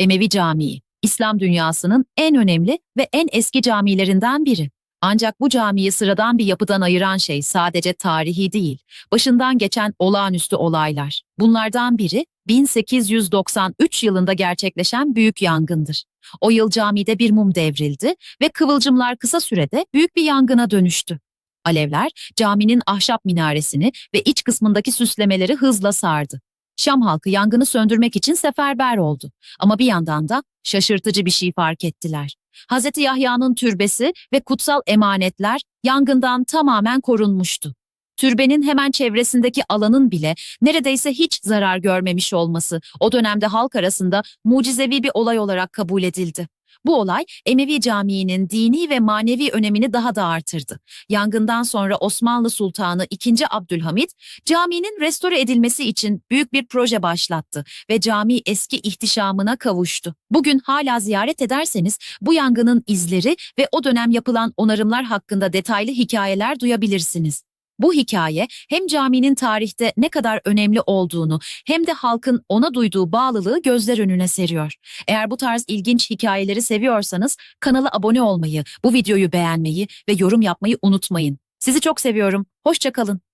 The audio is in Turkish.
Emevi Camii, İslam dünyasının en önemli ve en eski camilerinden biri. Ancak bu camiyi sıradan bir yapıdan ayıran şey sadece tarihi değil, başından geçen olağanüstü olaylar. Bunlardan biri 1893 yılında gerçekleşen büyük yangındır. O yıl camide bir mum devrildi ve kıvılcımlar kısa sürede büyük bir yangına dönüştü. Alevler caminin ahşap minaresini ve iç kısmındaki süslemeleri hızla sardı. Şam halkı yangını söndürmek için seferber oldu. Ama bir yandan da şaşırtıcı bir şey fark ettiler. Hz. Yahya'nın türbesi ve kutsal emanetler yangından tamamen korunmuştu. Türbenin hemen çevresindeki alanın bile neredeyse hiç zarar görmemiş olması o dönemde halk arasında mucizevi bir olay olarak kabul edildi. Bu olay Emevi Camii'nin dini ve manevi önemini daha da artırdı. Yangından sonra Osmanlı Sultanı II. Abdülhamit caminin restore edilmesi için büyük bir proje başlattı ve cami eski ihtişamına kavuştu. Bugün hala ziyaret ederseniz bu yangının izleri ve o dönem yapılan onarımlar hakkında detaylı hikayeler duyabilirsiniz. Bu hikaye hem caminin tarihte ne kadar önemli olduğunu hem de halkın ona duyduğu bağlılığı gözler önüne seriyor. Eğer bu tarz ilginç hikayeleri seviyorsanız kanala abone olmayı, bu videoyu beğenmeyi ve yorum yapmayı unutmayın. Sizi çok seviyorum. Hoşça kalın.